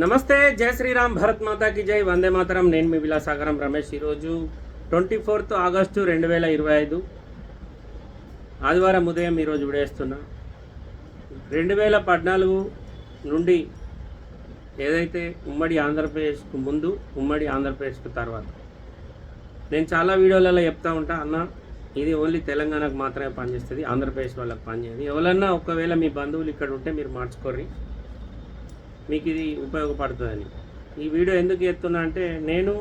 నమస్తే జై శ్రీరామ్ భరత్ మాతాకి జై వందే మాతరం. నేను మీ విలాసాగరం రమేష్ ఈరోజు ట్వంటీ ఫోర్త్ ఆగస్టు రెండు వేల ఇరవై ఐదు. ఆదివారం ఉదయం ఈరోజు విడేస్తున్నా. రెండు వేల పద్నాలుగు నుండి ఏదైతే ఉమ్మడి ఆంధ్రప్రదేశ్కు ముందు ఉమ్మడి ఆంధ్రప్రదేశ్కు తర్వాత. నేను చాలా వీడియోలలో చెప్తా ఉంటా అన్న ఇది ఓన్లీ తెలంగాణకు మాత్రమే పనిచేస్తుంది ఆంధ్రప్రదేశ్ వాళ్ళకి పనిచేయదు. ఎవరన్నా ఒకవేళ మీ బంధువులు ఇక్కడ ఉంటే మీరు మార్చుకోర్రి. మీకు ఇది ఉపయోగపడుతుందని. ఈ వీడియో ఎందుకు చేస్తున్నా అంటే నేను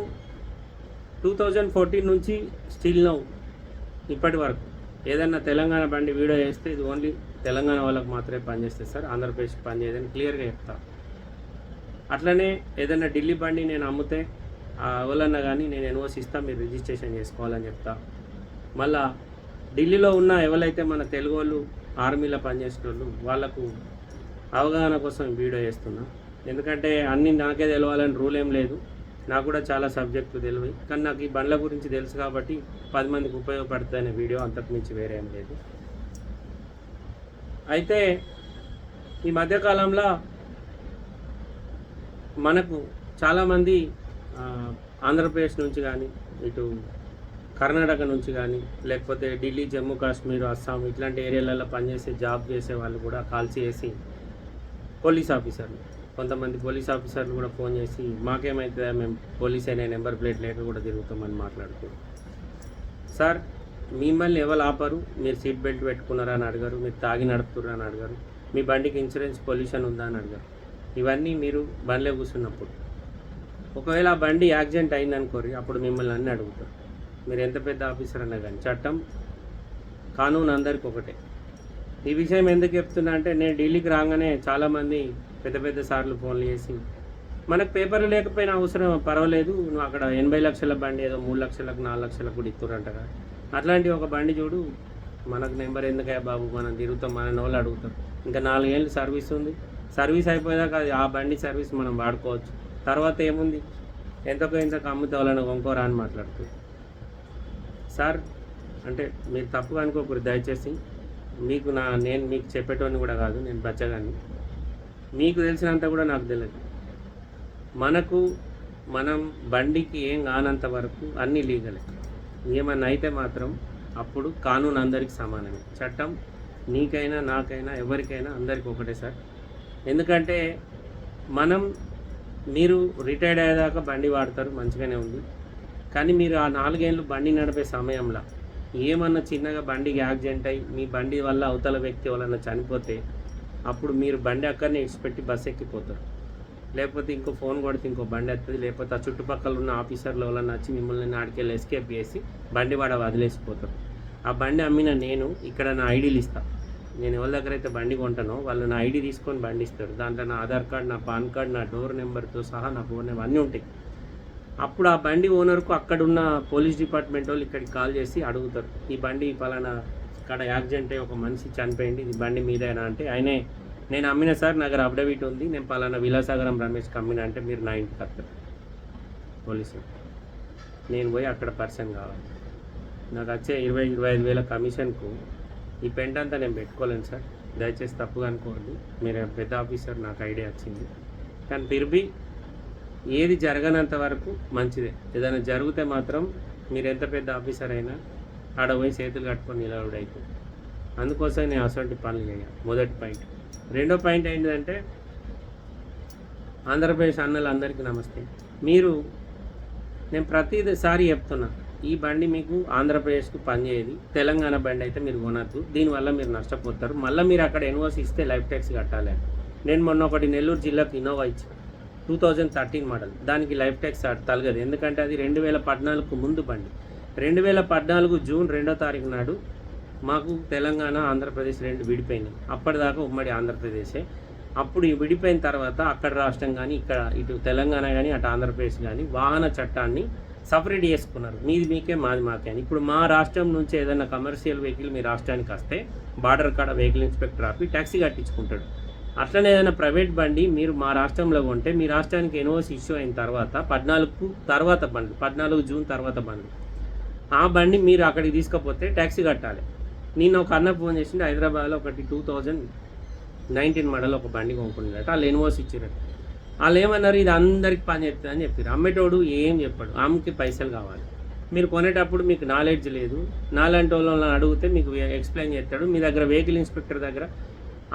టూ థౌజండ్ ఫోర్టీన్ నుంచి స్టిల్ నౌ ఇప్పటి వరకు. ఏదన్నా తెలంగాణ బండి వీడియో చేస్తే ఇది ఓన్లీ తెలంగాణ వాళ్ళకి మాత్రమే పనిచేస్తే సార్ ఆంధ్రప్రదేశ్కి పనిచేయదని క్లియర్గా చెప్తా. అట్లనే ఏదైనా ఢిల్లీ బండి నేను అమ్మితే ఆ ఎవరన్నా కానీ నేను ఎన్ఓసి ఇస్తా మీరు రిజిస్ట్రేషన్ చేసుకోవాలని చెప్తా. మళ్ళా ఢిల్లీలో ఉన్న ఎవరైతే మన తెలుగు వాళ్ళు ఆర్మీలో పనిచేసిన వాళ్ళు వాళ్ళకు అవగాహన కోసం వీడియో చేస్తున్నా. ఎందుకంటే అన్నీ నాకే తెలవాలని రూల్ ఏం లేదు. నాకు కూడా చాలా సబ్జెక్టు తెలివి. కానీ నాకు ఈ బండ్ల గురించి తెలుసు కాబట్టి పది మందికి ఉపయోగపడుతుందనే వీడియో అంతకుమించి వేరేం వేరే ఏం లేదు. అయితే ఈ మధ్యకాలంలో మనకు చాలామంది ఆంధ్రప్రదేశ్ నుంచి కానీ ఇటు కర్ణాటక నుంచి కానీ లేకపోతే ఢిల్లీ జమ్మూ కాశ్మీర్ అస్సాం ఇట్లాంటి ఏరియాలలో పనిచేసే జాబ్ చేసే వాళ్ళు కూడా కాల్ చేసి పోలీస్ ఆఫీసర్లు కొంతమంది పోలీస్ ఆఫీసర్లు కూడా ఫోన్ చేసి మాకేమవుతుందా మేము పోలీస్ అనే నెంబర్ ప్లేట్ లేక కూడా తిరుగుతామని మాట్లాడుతున్నారు. సార్ మిమ్మల్ని ఎవరు ఆపరు? మీరు సీట్ బెల్ట్ పెట్టుకున్నారా అని అడిగారు మీరు తాగి నడుపుతున్నారా అని అడిగారు మీ బండికి ఇన్సూరెన్స్ పొల్యూషన్ ఉందా అని అడిగారు. ఇవన్నీ మీరు బండిలో కూర్చున్నప్పుడు. ఒకవేళ ఆ బండి యాక్సిడెంట్ అయిందనుకోరి అప్పుడు మిమ్మల్ని అన్నీ అడుగుతారు. మీరు ఎంత పెద్ద ఆఫీసర్ అన్నా కానీ చట్టం కానూన్ అందరికి ఒకటే. ఈ విషయం ఎందుకు చెప్తున్నా అంటే నేను ఢిల్లీకి రాగానే చాలామంది పెద్ద పెద్ద సార్లు ఫోన్లు చేసి మనకు పేపర్లు లేకపోయినా అవసరం పర్వాలేదు. నువ్వు అక్కడ ఎనభై లక్షల బండి ఏదో మూడు లక్షలకు నాలుగు లక్షలకు కూడా ఇస్తురంటగా అట్లాంటి ఒక బండి చూడు మనకు నెంబర్ ఎందుకయ్యా బాబు మనం తిరుగుతాం మన వాళ్ళు అడుగుతాం. ఇంకా నాలుగేళ్ళు సర్వీస్ ఉంది. సర్వీస్ అయిపోయాక అది ఆ బండి సర్వీస్ మనం వాడుకోవచ్చు. తర్వాత ఏముంది? ఎంతకో ఎంతకు అమ్మితే వాళ్ళని కొనుక్కోరా అని మాట్లాడుతుంది సార్ అంటే మీరు తప్పుగా అనుకోకూడదు. దయచేసి మీకు నా నేను మీకు చెప్పేటోని కూడా కాదు నేను బచ్చగాన్ని. మీకు తెలిసినంత కూడా నాకు తెలియదు. మనకు మనం బండికి ఏం కానంత వరకు అన్నీ లీగలే. ఏమన్నా అయితే మాత్రం అప్పుడు కానూన్ అందరికి సమానమే. చట్టం నీకైనా నాకైనా ఎవరికైనా అందరికి ఒకటే సార్. ఎందుకంటే మనం మీరు రిటైర్డ్ అయ్యేదాకా బండి వాడతారు మంచిగానే ఉంది. కానీ మీరు ఆ నాలుగేళ్ళు బండి నడిపే సమయంలో ఏమన్నా చిన్నగా బండికి యాక్సిడెంట్ అయ్యి మీ బండి వల్ల అవతల వ్యక్తి ఎవరన్నా చనిపోతే అప్పుడు మీరు బండి అక్కడనే ఇడిచిపెట్టి బస్ ఎక్కిపోతారు. లేకపోతే ఇంకో ఫోన్ కొడితే ఇంకో బండి వస్తుంది లేకపోతే ఆ చుట్టుపక్కల ఉన్న ఆఫీసర్లు ఎవరన్నా వచ్చి మిమ్మల్ని నాడికెళ్ళి ఎస్కేప్ చేసి బండి వాడ వదిలేసిపోతారు. ఆ బండి అమ్మిన నేను ఇక్కడ నా ఐడీలు ఇస్తాను నేను ఎవరి దగ్గర అయితే బండి కొంటానో వాళ్ళు నా ఐడి తీసుకొని బండి ఇస్తారు. దాంట్లో నా ఆధార్ కార్డ్ నా పాన్ కార్డ్ నా డోర్ నెంబర్తో సహా నా ఫోన్ నెంబర్ అన్నీ ఉంటాయి. అప్పుడు ఆ బండి ఓనర్కు అక్కడున్న పోలీస్ డిపార్ట్మెంట్ వాళ్ళు ఇక్కడికి కాల్ చేసి అడుగుతారు. ఈ బండి పలానా ఇక్కడ యాక్సిడెంట్ అయ్యి ఒక మనిషి చనిపోయింది. ఇది బండి మీదేనా అంటే ఆయనే నేను అమ్మిన సార్ నా దగ్గర అఫిడవిట్ ఉంది. నేను పలానా విలాసాగరం రమేష్కి అమ్మిన అంటే మీరు నా ఇంటికి వస్తారు పోలీసు నేను పోయి అక్కడ పర్సన్ కావాలి. నాకు వచ్చే ఇరవై ఇరవై ఐదు వేల కమిషన్కు ఈ పెంట్ అంతా నేను పెట్టుకోలేను సార్. దయచేసి తప్పుగా అనుకోండి మీరు పెద్ద ఆఫీసర్ నాకు ఐడియా వచ్చింది. కానీ తిరిగి ఏది జరగనంత వరకు మంచిదే. ఏదైనా జరిగితే మాత్రం మీరు ఎంత పెద్ద ఆఫీసర్ అయినా ఆడ పోయి చేతులు కట్టుకొని నిలబడి అవుతుంది అందుకోసం నేను అటువంటి పనులు చేయాలి మొదటి పాయింట్. రెండో పాయింట్ ఏంటంటే ఆంధ్రప్రదేశ్ అన్నలు అందరికీ నమస్తే. మీరు నేను ప్రతిసారి చెప్తున్నా ఈ బండి మీకు ఆంధ్రప్రదేశ్కు పనిచేయదు. తెలంగాణ బండి అయితే మీరు కొనద్దు. దీనివల్ల మీరు నష్టపోతారు. మళ్ళీ మీరు అక్కడ ఎన్ఓసి ఇస్తే లైఫ్ ట్యాక్స్ కట్టాలి నేను మొన్న ఒకటి నెల్లూరు జిల్లాకు ఇన్నోవా ఇచ్చాను. Two thousand thirteen model. దానికి లైఫ్ ట్యాక్స్ తలగదు ఎందుకంటే అది రెండు వేల పద్నాలుగుకు ముందు బండి. రెండు వేల పద్నాలుగు జూన్ రెండో తారీఖు నాడు మాకు తెలంగాణ ఆంధ్రప్రదేశ్ రెండు విడిపోయినాయి. అప్పటిదాకా ఉమ్మడి ఆంధ్రప్రదేశే. అప్పుడు ఈ విడిపోయిన తర్వాత అక్కడ రాష్ట్రం కానీ ఇక్కడ ఇటు తెలంగాణ కానీ అటు ఆంధ్రప్రదేశ్ కానీ వాహన చట్టాన్ని సపరేట్ చేసుకున్నారు. మీది మీకే మాది మాకే అని. ఇప్పుడు మా రాష్ట్రం నుంచి ఏదైనా కమర్షియల్ వెహికల్ మీ రాష్ట్రానికి వస్తే బార్డర్ కాడ వెహికల్ ఇన్స్పెక్టర్ ఆపి ట్యాక్సీ కట్టించుకుంటాడు. అట్లనే ఏదైనా ప్రైవేట్ బండి మీరు మా రాష్ట్రంలో కొంటే మీ రాష్ట్రానికి ఎన్ఓసి ఇష్యూ అయిన తర్వాత పద్నాలుగు తర్వాత బండి పద్నాలుగు జూన్ తర్వాత బండి ఆ బండి మీరు అక్కడికి తీసుకపోతే ట్యాక్సీ కట్టాలి. నేను ఒక అన్న ఫోన్ చేసిండే హైదరాబాద్లో ఒకటి టూ థౌజండ్ నైన్టీన్ మోడల్ ఒక బండి కొనుక్కున్నాడట వాళ్ళు ఎన్ఓసి ఇచ్చారట వాళ్ళు ఏమన్నారు ఇది అందరికి పని చెప్తుంది అని చెప్పారు అమ్మేటోడు ఏం చెప్పాడు ఆమెకి పైసలు కావాలి. మీరు కొనేటప్పుడు మీకు నాలెడ్జ్ లేదు నాలాంటి వాళ్ళని అడిగితే మీకు ఎక్స్ప్లెయిన్ చేస్తాడు. మీ దగ్గర వెహికల్ ఇన్స్పెక్టర్ దగ్గర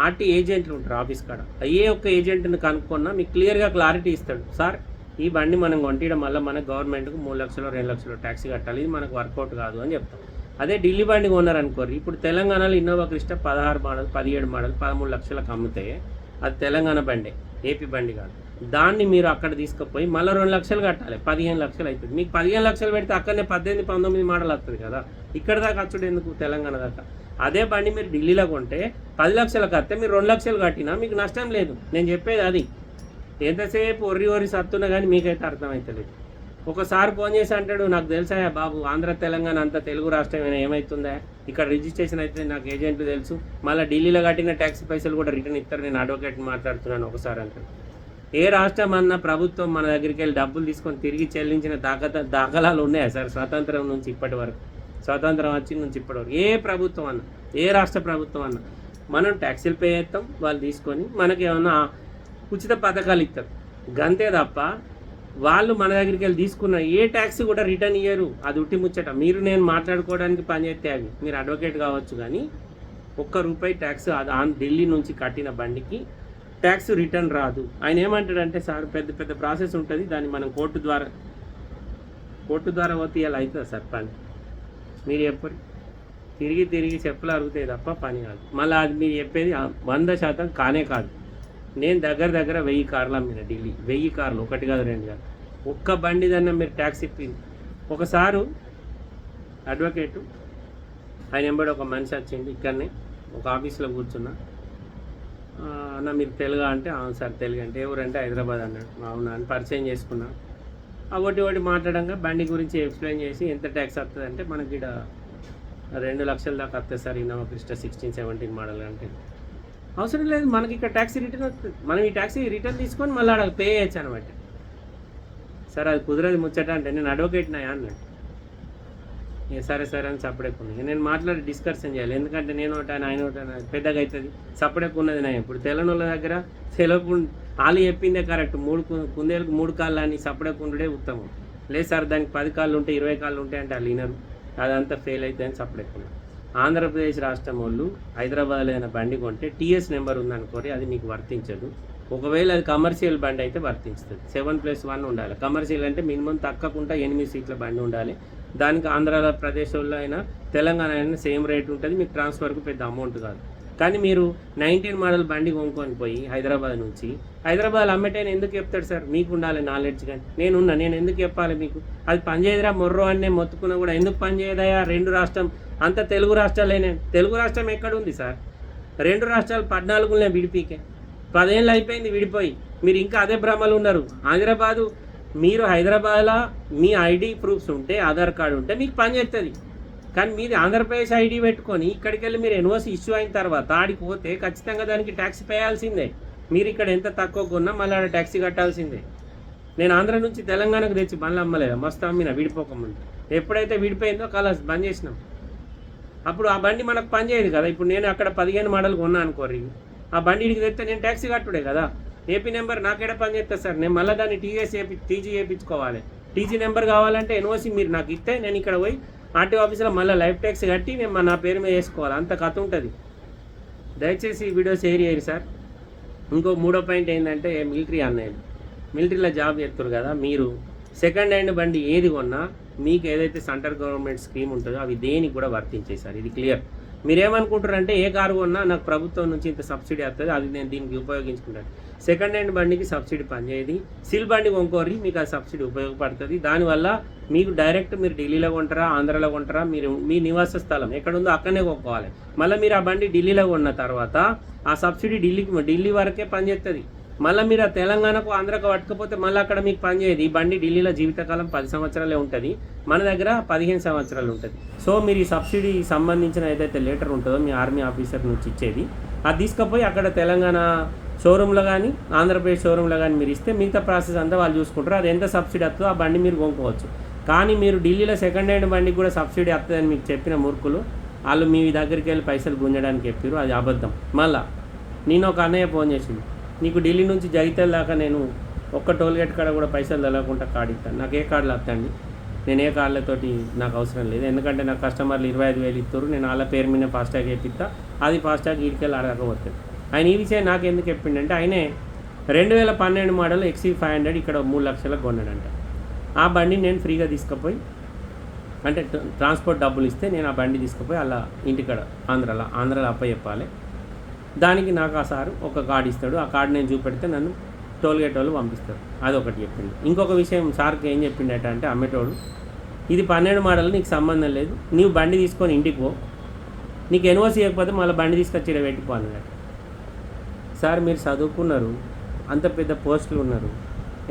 ఆర్టీ ఏజెంట్లు ఉంటారు ఆఫీస్ కాడ. ఏ ఒక్క ఏజెంట్ని కనుక్కున్నా మీకు క్లియర్గా క్లారిటీ ఇస్తాడు. సార్ ఈ బండి మనం కొంటియడం వల్ల మన గవర్నమెంట్కి మూడు లక్షలు రెండు లక్షలు ట్యాక్స్ కట్టాలి. ఇది మనకు వర్కౌట్ కాదు అని చెప్తాం. అదే ఢిల్లీ బండి కొన్నారనుకోరు ఇప్పుడు తెలంగాణలో ఇన్నోవా క్రిస్టా పదహారు మోడల్ పదిహేడు మోడల్ పదమూడు లక్షలకు అమ్మితే అది తెలంగాణ బండే ఏపీ బండి కాదు. దాన్ని మీరు అక్కడ తీసుకుపోయి మళ్ళీ రెండు లక్షలు కట్టాలి పదిహేను లక్షలు అవుతుంది మీకు పదిహేను లక్షలు పెడితే అక్కడనే పద్దెనిమిది పంతొమ్మిది మోడల్ వస్తుంది కదా ఇక్కడ దాకా వచ్చుడు ఎందుకు తెలంగాణ దాకా? అదే బండి మీరు ఢిల్లీలో కొంటే పది లక్షలకు వస్తే మీరు రెండు లక్షలు కట్టినా మీకు నష్టం లేదు. నేను చెప్పేది అది. ఎంతసేపు ఒర్రి ఒర్రి సత్తున్నా కానీ మీకైతే అర్థమవుతలేదు ఒకసారి ఫోన్ చేసి అంటాడు నాకు తెలుసా బాబు ఆంధ్ర తెలంగాణ అంతా తెలుగు రాష్ట్రమైనా ఏమవుతుందా ఇక్కడ రిజిస్ట్రేషన్ అయితే నాకు ఏజెంట్లు తెలుసు. మళ్ళీ ఢిల్లీలో కట్టిన ట్యాక్సీ పైసలు కూడా రిటర్న్ ఇస్తారు నేను అడ్వకేట్ మాట్లాడుతున్నాను ఒకసారి అంటాడు. ఏ రాష్ట్రం అన్నా ప్రభుత్వం మన దగ్గరికి వెళ్ళి డబ్బులు తీసుకొని తిరిగి చెల్లించిన దాఖత దాఖలాలు ఉన్నాయా సార్? స్వాతంత్రం నుంచి ఇప్పటి వరకు. స్వాతంత్రం వచ్చి నుంచి ఇప్పటి వరకు. ఏ ప్రభుత్వం అన్న ఏ రాష్ట్ర ప్రభుత్వం అన్న మనం ట్యాక్సీలు పే చేస్తాం వాళ్ళు తీసుకొని మనకేమన్నా ఉచిత పథకాలు ఇస్తారు. గంతే తప్ప వాళ్ళు మన దగ్గరికి వెళ్ళి తీసుకున్న ఏ ట్యాక్సీ కూడా రిటర్న్ ఇయ్యరు. అది ఉట్టి ముచ్చట. మీరు నేను మాట్లాడుకోవడానికి పనిచేస్తే అవి మీరు అడ్వకేట్ కావచ్చు కానీ ఒక్క రూపాయి ట్యాక్స్ ఆన్ ఢిల్లీ నుంచి కట్టిన బండికి ట్యాక్స్ రిటర్న్ రాదు. ఆయన ఏమంటాడంటే సార్ పెద్ద పెద్ద ప్రాసెస్ ఉంటుంది. దాన్ని మనం కోర్టు ద్వారా కోర్టు ద్వారా పోతే ఇలా అవుతుంది సార్ పని? మీరు చెప్పరు తిరిగి తిరిగి చెప్పులు అరుగుతాయి తప్ప పని కాదు. మళ్ళీ అది మీరు చెప్పేది వంద శాతం కానే కాదు. నేను దగ్గర దగ్గర వెయ్యి కార్లు అమ్మిన ఢిల్లీ. వెయ్యి కార్లు ఒకటి కాదు రెండు కాదు. ఒక్క బండి దన్న మీరు ట్యాక్స్ ఇప్పింది ఒకసారి అడ్వకేటు ఆయన ఎంబడి ఒక మనిషి వచ్చింది ఇక్కడనే ఒక ఆఫీస్లో కూర్చున్నా. అన్న మీరు తెలుగు? అంటే అవును సార్ తెలుగు. అంటే ఎవరంటే హైదరాబాద్ అన్నాడు. అవునా? అని పరిచయం చేసుకున్నా. ఆ ఒకటి ఒకటి మాట్లాడంగా బండి గురించి ఎక్స్ప్లెయిన్ చేసి ఎంత ట్యాక్స్ వస్తుంది అంటే మనకి ఇక్కడ రెండు లక్షల దాకా వస్తుంది sir Innova Crysta sixteen seventeen model అంటే. అవసరం లేదు. మనకి ఇక్కడ ట్యాక్సీ రిటర్న్ వస్తుంది. మనం ఈ ట్యాక్సీ రిటర్న్ తీసుకొని మళ్ళీ అక్కడ పే చేయొచ్చు అనమాట సార్ అది కుదరదు ముచ్చట అంటే నేను అడ్వకేట్ నాయా అన్నాడు. ఏ సరే సరే అని సపడేకున్నాను నేను మాట్లాడి డిస్కషన్ చేయాలి. ఎందుకంటే నేను ఒకటి ఆయన ఒకటి పెద్దగా అవుతుంది. సపడేకున్నది నా ఇప్పుడు తెలంగాణ దగ్గర తెలకు వాళ్ళు చెప్పిందే కరెక్ట్ మూడు కుందేలకు మూడు కాళ్ళు అని సపడేకుండే ఉత్తమం. లేదు సార్ దానికి పది కాళ్ళు ఉంటాయి ఇరవై కాళ్ళు ఉంటాయి అంటే వాళ్ళు వినరు. అదంతా ఫెయిల్ అవుతుంది అని సపడేకున్నాను ఆంధ్రప్రదేశ్ రాష్ట్రం వాళ్ళు హైదరాబాద్లో ఏదైనా బండి కొంటే టీఎస్ నెంబర్ ఉందనుకోరి అది మీకు వర్తించదు. ఒకవేళ అది కమర్షియల్ బండి అయితే వర్తించుతుంది సెవెన్ ప్లస్ వన్ ఉండాలి. కమర్షియల్ అంటే మినిమం తక్కకుండా ఎనిమిది సీట్ల బండి ఉండాలి. దానికి ఆంధ్రప్రదేశ్లో అయినా తెలంగాణ అయినా సేమ్ రేట్ ఉంటుంది. మీకు ట్రాన్స్ఫర్కు పెద్ద అమౌంట్ కాదు. కానీ మీరు నైన్టీన్ మోడల్ బండి కొనుక్కొని పోయి హైదరాబాద్ నుంచి హైదరాబాద్ అమ్మేటైనా ఎందుకు చెప్తాడు సార్? మీకు ఉండాలి నాలెడ్జ్ కానీ. నేనున్నా నేను ఎందుకు చెప్పాలి మీకు? అది పనిచేయదురా మొర్రో అని మొత్తుకున్నా కూడా. ఎందుకు పనిచేయదయా రెండు రాష్ట్రం అంత తెలుగు రాష్ట్రాలేనే. తెలుగు రాష్ట్రం ఎక్కడ ఉంది సార్? రెండు రాష్ట్రాలు పద్నాలుగునే విడిపీకే. పదేళ్ళు అయిపోయింది విడిపోయి. మీరు ఇంకా అదే భ్రమలు ఉన్నారు. హైదరాబాదు మీరు హైదరాబాద్లో మీ ఐడి ప్రూఫ్స్ ఉంటే ఆధార్ కార్డు ఉంటే మీకు పని చేస్తుంది కానీ మీది ఆంధ్రప్రదేశ్ ఐడి పెట్టుకొని ఇక్కడికి వెళ్ళి మీరు ఎన్ఓసి ఇష్యూ అయిన తర్వాత ఆడికి పోతే ఖచ్చితంగా దానికి ట్యాక్స్ పేయాల్సిందే. మీరు ఇక్కడ ఎంత తక్కువ కొన్నా మళ్ళీ ఆడ ట్యాక్సీ కట్టాల్సిందే. నేను ఆంధ్ర నుంచి తెలంగాణకు తెచ్చి బండ్లు అమ్మలేదు? మస్తు అమ్మిన విడిపోకముందు. ఎప్పుడైతే విడిపోయిందో కలర్స్ బంద్ చేసినాం. అప్పుడు ఆ బండి మనకు పని చేయదు కదా. ఇప్పుడు నేను అక్కడ పదిహేను మోడల్ కొన్నా అనుకోరు ఆ బండి ఇడికి తెస్తే నేను ట్యాక్సీ కట్టుడే కదా. ఏపీ నెంబర్ నాకేడ పని చేస్తా సార్? నేను మళ్ళీ దాన్ని టీఎస్ చేపి టీజీ చేయించుకోవాలి టీజీ నెంబర్ కావాలంటే ఎన్ఓసి మీరు నాకు ఇస్తే నేను ఇక్కడ పోయి ఆర్టీ ఆఫీస్లో మళ్ళీ లైఫ్ ట్యాక్స్ కట్టి నేను నా పేరు మీద వేసుకోవాలి. అంత కథ ఉంటుంది. దయచేసి ఈ వీడియో షేర్ చేయరు సార్. ఇంకో మూడో పాయింట్ ఏంటంటే మిలిటరీ అన్నయ్యలు. మిలిటరీలో జాబ్ చేస్తారు కదా మీరు. సెకండ్ హ్యాండ్ బండి ఏది కొన్నా మీకు ఏదైతే సెంట్రల్ గవర్నమెంట్ స్కీమ్ ఉంటుందో అవి దేనికి కూడా వర్తించాయి సార్. ఇది క్లియర్. మీరేమనుకుంటారంటే ఏ కారు కొన్నా నాకు ప్రభుత్వం నుంచి ఇంత సబ్సిడీ వస్తుంది అది నేను దీనికి ఉపయోగించుకుంటాను. సెకండ్ హ్యాండ్ బండికి సబ్సిడీ పనిచేయదు. సిల్ బండి కొనుక్కోరి మీకు ఆ సబ్సిడీ ఉపయోగపడుతుంది. దానివల్ల మీకు డైరెక్ట్ మీరు ఢిల్లీలో కొంటారా ఆంధ్రాలో కొంటారా మీరు మీ నివాస స్థలం ఎక్కడుందో అక్కడనే కొనుక్కోవాలి. మళ్ళీ మీరు ఆ బండి ఢిల్లీలో కొన్న తర్వాత ఆ సబ్సిడీ ఢిల్లీకి ఢిల్లీ వరకే పనిచేస్తుంది. మళ్ళీ మీరు ఆ తెలంగాణకు ఆంధ్రకు పట్టుకపోతే మళ్ళీ అక్కడ మీకు పనిచేయదు ఈ బండి ఢిల్లీలో జీవితకాలం పది సంవత్సరాలే ఉంటుంది. మన దగ్గర పదిహేను సంవత్సరాలు ఉంటుంది. సో మీరు ఈ సబ్సిడీ సంబంధించిన ఏదైతే లెటర్ ఉంటుందో మీ ఆర్మీ ఆఫీసర్ నుంచి ఇచ్చేది అది తీసుకుపోయి అక్కడ తెలంగాణ షోరూంలో కానీ ఆంధ్రప్రదేశ్ షోరూంలో కానీ మీరు ఇస్తే మిగతా ప్రాసెస్ అంతా వాళ్ళు చూసుకుంటారు. అది ఎంత సబ్సిడీ వస్తుందో ఆ బండి మీరు కొనుక్కోవచ్చు. కానీ మీరు ఢిల్లీలో సెకండ్ హ్యాండ్ బండికి కూడా సబ్సిడీ వస్తుందని మీకు చెప్పిన మూర్ఖులు వాళ్ళు మీ దగ్గరికి వెళ్ళి పైసలు గుంజడానికి చెప్పారు అది అబద్ధం. మళ్ళా నేను ఒక అన్నయ్య ఫోన్ చేసింది నీకు ఢిల్లీ నుంచి జగిత్యాల దాకా నేను ఒక్క టోల్ గేట్ కాడ కూడా పైసలు తెలవకుండా కార్డు ఇస్తాను నాకు ఏ కార్డులు వస్తాండి నేను ఏ కార్డులతోటి నాకు అవసరం లేదు. ఎందుకంటే నాకు కస్టమర్లు ఇరవై ఐదు వేలు ఇస్తారు నేను వాళ్ళ పేరు మీద ఫాస్టాగ్ వేపిస్తా అది ఫాస్టాగ్ వీడికెళ్ళి అడగకపోతుంది ఆయన ఈ విషయం నాకు ఎందుకు చెప్పిండంటే ఆయనే రెండు వేల పన్నెండు మోడల్ ఎక్సీ ఫైవ్ హండ్రెడ్ ఇక్కడ మూడు లక్షలకు కొన్నాడంట. ఆ బండి నేను ఫ్రీగా తీసుకుపోయి అంటే ట్రాన్స్పోర్ట్ డబ్బులు ఇస్తే నేను ఆ బండి తీసుకుపోయి అలా ఇంటికాడ ఆంధ్రాలో ఆంధ్రాలో అప్ప చెప్పాలి దానికి నాకు ఆ సారు ఒక కార్డు ఇస్తాడు. ఆ కార్డు నేను చూపెడితే నన్ను టోల్గేట్ వాళ్ళు పంపిస్తారు. అదొకటి చెప్పింది ఇంకొక విషయం సార్కి ఏం చెప్పిండట అంటే అమ్మేటోడు ఇది పన్నెండు మోడల్ నీకు సంబంధం లేదు. నీవు బండి తీసుకొని ఇంటికి పో. నీకు ఎన్ఓసి ఇవ్వకపోతే మళ్ళీ బండి తీసుకొచ్చి ఈడ పెట్టుకో అన్నాడు సార్ మీరు చదువుకున్నారు. అంత పెద్ద పోస్టులు ఉన్నారు.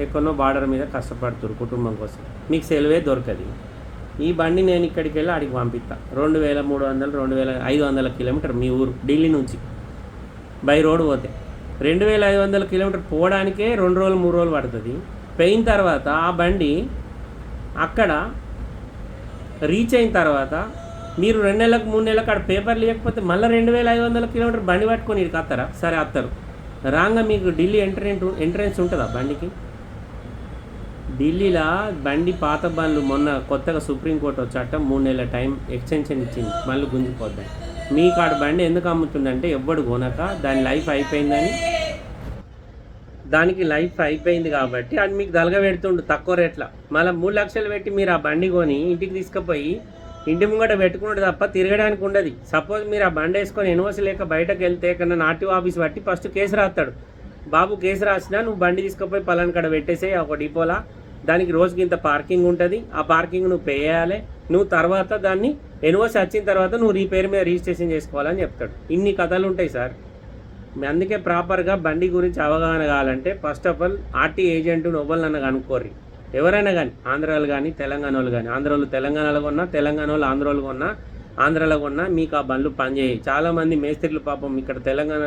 ఎక్కడో బార్డర్ మీద కష్టపడుతున్నారు కుటుంబం కోసం. మీకు సెలవే దొరకదు. ఈ బండి నేను ఇక్కడికి వెళ్ళి ఆడికి పంపిస్తా. రెండు వేల మూడు వందలు రెండు వేల ఐదు వందల కిలోమీటర్ మీ ఊరు ఢిల్లీ నుంచి. బై రోడ్ పోతే. రెండు వేల ఐదు వందల కిలోమీటర్ పోవడానికే రెండు రోజులు మూడు రోజులు పడుతుంది. పోయిన తర్వాత ఆ బండి అక్కడ రీచ్ అయిన తర్వాత మీరు రెండు నెలలకు మూడు నెలలకు అక్కడ పేపర్ లేకపోతే మళ్ళీ రెండు వేల ఐదు వందల కిలోమీటర్ బండి పట్టుకొని ఇక్కడికి వస్తారా? సరే వస్తారు. రాగా మీకు ఢిల్లీ ఎంట్రెన్స్ ఎంట్రెన్స్ ఉంటుందా బండికి? ఢిల్లీలో బండి పాత బండ్లు మొన్న కొత్తగా సుప్రీంకోర్టు చట్టం మూడు నెలల టైం ఎక్స్టెన్షన్ ఇచ్చింది. మళ్ళీ గుంజిపోద్దాయి మీ కాడ బండి ఎందుకు అమ్ముతుందంటే ఎవ్వడు కొనక దాని లైఫ్ అయిపోయిందని. దానికి లైఫ్ అయిపోయింది కాబట్టి అది మీకు దలగ పెడుతుండు తక్కువ రేట్లో. మళ్ళీ మూడు లక్షలు పెట్టి మీరు ఆ బండి కొని ఇంటికి తీసుకుపోయి ఇంటి ముంగట పెట్టుకున్నాడు తప్ప తిరగడానికి ఉండదు. సపోజ్ మీరు ఆ బండి వేసుకొని ఎన్ఓసి లేక బయటకు వెళ్తే కన్నా నాట్యూ ఆఫీస్ బట్టి ఫస్ట్ కేసు రాస్తాడు. బాబు కేసు రాసినా నువ్వు బండి తీసుకుపోయి పలానా కాడ పెట్టేసే ఒక డిపోలా. దానికి రోజుకి ఇంత పార్కింగ్ ఉంటుంది. ఆ పార్కింగ్ నువ్వు పే చేయాలి. నువ్వు తర్వాత దాన్ని ఎన్ఓసి వచ్చిన తర్వాత నువ్వు రిపేర్ మీద రిజిస్ట్రేషన్ చేసుకోవాలని చెప్తాడు. ఇన్ని కథలు ఉంటాయి సార్. అందుకే ప్రాపర్గా బండి గురించి అవగాహన కావాలంటే first of all RT agent నొవ్వలన్న కనుక్కోర్రి. ఎవరైనా కానీ ఆంధ్రాలు కానీ తెలంగాణ వాళ్ళు కానీ ఆంధ్రాలు తెలంగాణలో కొన్నా తెలంగాణ వాళ్ళు ఆంధ్రాలో కొన్నా ఆంధ్రాలో కొన్నా మీకు ఆ బండ్లు పనిచేయి. చాలామంది మేస్త్రీలు పాపం ఇక్కడ తెలంగాణ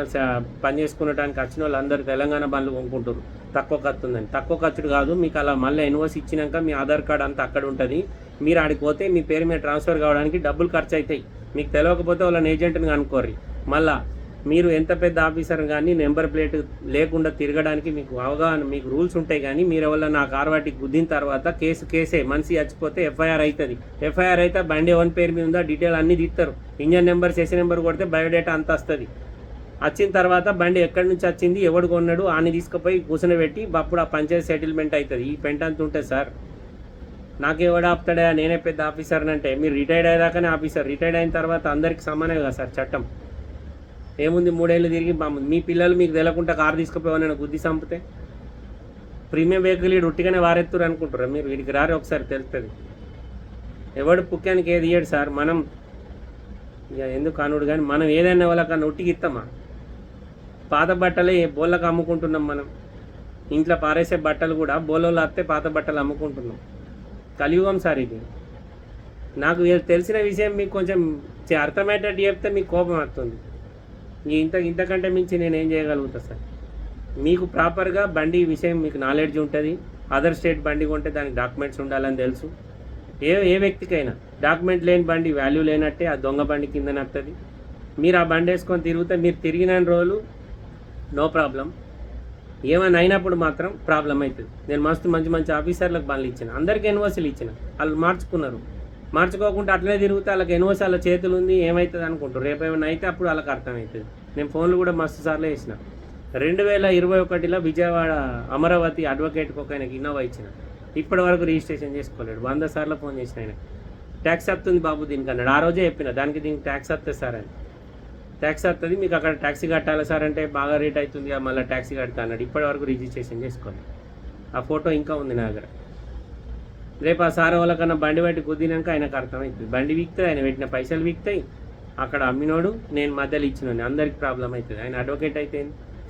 పని చేసుకునడానికి వచ్చిన వాళ్ళు అందరూ తెలంగాణ బండ్లు కొనుక్కుంటారు తక్కువ ఖర్చు ఉందని తక్కువ ఖర్చుడు కాదు మీకు అలా మళ్ళీ ఎన్ఓసి ఇచ్చినాక మీ ఆధార్ కార్డ్ అంతా అక్కడ ఉంటుంది. మీరు ఆడికి పోతే మీ పేరు మీద ట్రాన్స్ఫర్ కావడానికి డబ్బులు ఖర్చు అవుతాయి మీకు తెలియకపోతే వాళ్ళని ఏజెంట్ని కనుక్కోర్రి. మళ్ళా మీరు ఎంత పెద్ద ఆఫీసర్ కానీ నెంబర్ ప్లేట్ లేకుండా తిరగడానికి మీకు అవగాహన మీకు రూల్స్ ఉంటాయి కానీ మీరు ఎవరైనా నా కార్ వాటికి గుద్దిన తర్వాత కేసు కేసే మనిషి చచ్చిపోతే ఎఫ్ఐఆర్ అవుతుంది ఎఫ్ఐఆర్ అయితే బండి ఎవరి పేరు మీద ఉందా డీటెయిల్ అన్నీ తీస్తారు ఇంజన్ నెంబర్ సెసి నెంబర్ కొడితే బయోడేటా అంత వస్తుంది. వచ్చిన తర్వాత బండి ఎక్కడి నుంచి వచ్చింది ఎవడు కొన్నాడు ఆని తీసుకుపోయి కూర్చునబెట్టి అప్పుడు ఆ పంచాయతీ సెటిల్మెంట్ అవుతుంది ఈ పెంట అంత ఉంటుంది సార్. నాకు ఎవడు ఆపుతాడా? నేనే పెద్ద ఆఫీసర్ అంటే. మీరు రిటైర్డ్ అయ్యేదాకానే ఆఫీసర్. రిటైర్డ్ అయిన తర్వాత అందరికి సమానే కదా సార్ చట్టం. ఏముంది మూడేళ్ళు తిరిగి మీ పిల్లలు మీకు తెలకుండా కారు తీసుకుపోయిన గుద్ది చంపితే ప్రీమియం వెహికల్ వీడు ఉట్టిగానే వారెత్తురు అనుకుంటారా మీరు? వీడికి రారు ఒకసారి తెలుస్తుంది ఎవడు పుక్కానికి ఏది ఇయ్యడు సార్? మనం ఇక ఎందుకు అనుడు కానీ మనం ఏదైనా వాళ్ళకన్నా ఉట్టికి ఇస్తామా పాత బట్టలే బోళ్ళకు అమ్ముకుంటున్నాం మనం. ఇంట్లో పారేసే బట్టలు కూడా బోలలో వస్తే పాత బట్టలు అమ్ముకుంటున్నాం. కలియుగం సార్ ఇది. నాకు తెలిసిన విషయం మీకు కొంచెం అర్థమయ్యేటట్టు చెప్తే మీకు కోపం వస్తుంది. ఇంత ఇంతకంటే మించి నేను ఏం చేయగలుగుతా సార్? మీకు ప్రాపర్గా బండి విషయం మీకు నాలెడ్జ్ ఉంటుంది. అదర్ స్టేట్ బండి కొంటే దానికి డాక్యుమెంట్స్ ఉండాలని తెలుసు. ఏ ఏ వ్యక్తికైనా డాక్యుమెంట్ లేని బండి వాల్యూ లేనట్టే ఆ దొంగ బండి కింద నడుతుంది. మీరు ఆ బండి వేసుకొని తిరిగితే మీరు తిరిగిన రోజులు నో ప్రాబ్లం ఏమైనా అయినప్పుడు మాత్రం ప్రాబ్లం అవుతుంది నేను మస్తు మంచి మంచి ఆఫీసర్లకు బండ్లు ఇచ్చిన. అందరికీ ఎన్ఓసీలు ఇచ్చిన. వాళ్ళు మార్చుకున్నారు. మార్చుకోకుండా అట్లనే తిరుగుతే వాళ్ళకి ఎన్ఓసీ వాళ్ళ చేతులు ఉంది ఏమవుతుంది అనుకుంటారు. రేపు ఏమైనా అయితే అప్పుడు వాళ్ళకి అర్థమవుతుంది నేను ఫోన్లు కూడా మస్తు సార్లు వేసిన. రెండు వేల ఇరవై ఒకటిలో విజయవాడ అమరావతి అడ్వకేట్కి ఒక ఆయనకి ఇన్నోవా ఇచ్చిన. ఇప్పటి వరకు రిజిస్ట్రేషన్ చేసుకోలేడు. వంద సార్లు ఫోన్ చేసిన ఆయన ట్యాక్స్ వస్తుంది బాబు దీనికి అన్నాడు ఆ రోజే చెప్పిన. దానికి దీనికి ట్యాక్స్ వస్తే సార్ అని. ట్యాక్స్ వస్తుంది మీకు అక్కడ ట్యాక్సీ కట్టాలి సార్ అంటే బాగా రేట్ అవుతుంది మళ్ళీ ట్యాక్సీ కడతా అన్నాడు. ఇప్పటి వరకు రిజిస్ట్రేషన్ చేసుకోండి. ఆ ఫోటో ఇంకా ఉంది నా దగ్గర. రేపు ఆ సార్ వాళ్ళకన్నా బండి పెట్టి కుదినాక ఆయనకు అర్థమవుతుంది బండి విక్తే ఆయన పెట్టిన పైసలు వీక్తాయి. అక్కడ అమ్మినోడు నేను మధ్యలో ఇచ్చినోని అందరికి ప్రాబ్లం అవుతుంది. ఆయన అడ్వకేట్ అయితే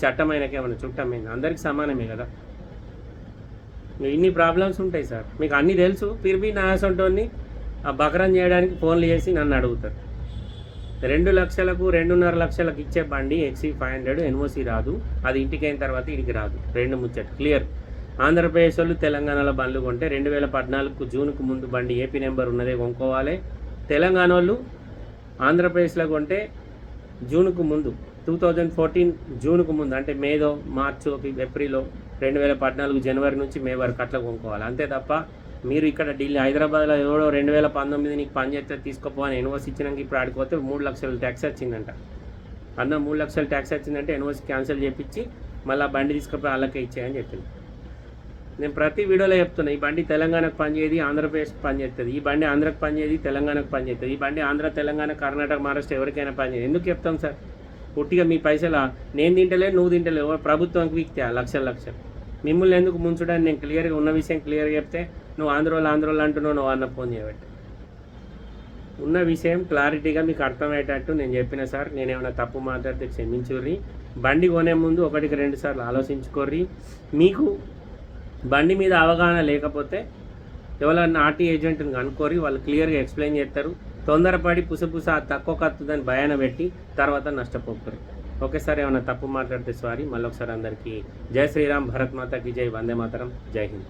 చట్టం ఆయనకి ఏమైనా చుట్టమైంది అందరికి సమానమే కదా. ఇన్ని ప్రాబ్లమ్స్ ఉంటాయి సార్. మీకు అన్నీ తెలుసు. పిరిపి నా ఆ బకరం చేయడానికి ఫోన్లు చేసి నన్ను అడుగుతారు. రెండు లక్షలకు రెండున్నర లక్షలకు ఇచ్చే బండి ఎక్సీ ఫైవ్ హండ్రెడ్ ఎన్ఓసి రాదు. అది ఇంటికి అయిన తర్వాత ఇంటికి రాదు. రెండు ముచ్చట. క్లియర్ ఆంధ్రప్రదేశ్ వాళ్ళు తెలంగాణలో బండ్లు కొంటే రెండు వేల పద్నాలుగు జూన్కు ముందు బండి ఏపీ నెంబర్ ఉన్నదే కొనుక్కోవాలి. తెలంగాణ వాళ్ళు ఆంధ్రప్రదేశ్లో కొంటే జూన్కు ముందు టూ థౌజండ్ ఫోర్టీన్ జూన్కు ముందు అంటే మేదో మార్చో ఏప్రిలో రెండు వేల పద్నాలుగు జనవరి నుంచి మే వరకు అట్లా కొనుక్కోవాలి. అంతే తప్ప మీరు ఇక్కడ ఢిల్లీ హైదరాబాద్లో ఎవడో రెండు వేల పంతొమ్మిది నీకు పని చేస్తే తీసుకోపో అని ఎన్ఓసి ఇచ్చినాక ఇప్పుడు ఆడిపోతే మూడు లక్షల ట్యాక్స్ వచ్చిందంట. అన్న మూడు లక్షల ట్యాక్స్ వచ్చిందంటే ఎన్ఓసి క్యాన్సిల్ చేపించి మళ్ళీ ఆ బండి తీసుకుపోయి వాళ్ళకే ఇచ్చేయని చెప్పింది. నేను ప్రతి వీడియోలో చెప్తున్నా ఈ బండి తెలంగాణకు పనిచేయదు ఆంధ్రప్రదేశ్ పనిచేస్తుంది ఈ బండి ఆంధ్రకు పనిచేయదు తెలంగాణకు పనిచేస్తుంది ఈ బండి ఆంధ్ర తెలంగాణ కర్ణాటక మహారాష్ట్ర ఎవరికైనా పనిచేయదు ఎందుకు చెప్తాం సార్? పుట్టిగా మీ పైసలు? నేను తింటలే నువ్వు తింటలే ప్రభుత్వం ప్రభుత్వానికి వీక్తే లక్షలు లక్షలు. మిమ్మల్ని ఎందుకు ముంచడానికి నేను క్లియర్గా ఉన్న విషయం క్లియర్గా చెప్తే నువ్వు ఆంధ్రోలు ఆంధ్రోలు అంటున్నావు నువ్వు అన్న ఫోన్ చేయబట్టి. ఉన్న విషయం క్లారిటీగా మీకు అర్థమయ్యేటట్టు నేను చెప్పిన సార్ నేను ఏమైనా తప్పు మాట్లాడితే క్షమించుర్రి. బండి కొనే ముందు ఒకటికి రెండు సార్లు ఆలోచించుకోర్రి. మీకు బండి మీద అవగాహన లేకపోతే ఎవరన్నా ఆర్టీ ఏజెంట్ని కనుక్కోరి వాళ్ళు క్లియర్గా ఎక్స్ప్లెయిన్ చేస్తారు. తొందరపడి పుసపుస తక్కువ కత్తుదని భయాన పెట్టి తర్వాత నష్టపోకరు ఒకేసారి ఏమైనా తప్పు మాట్లాడితే సారీ. మళ్ళీ ఒకసారి అందరికీ జై శ్రీరామ్ భరత్ మాతకి జై వందే మాతరం జై హింద్.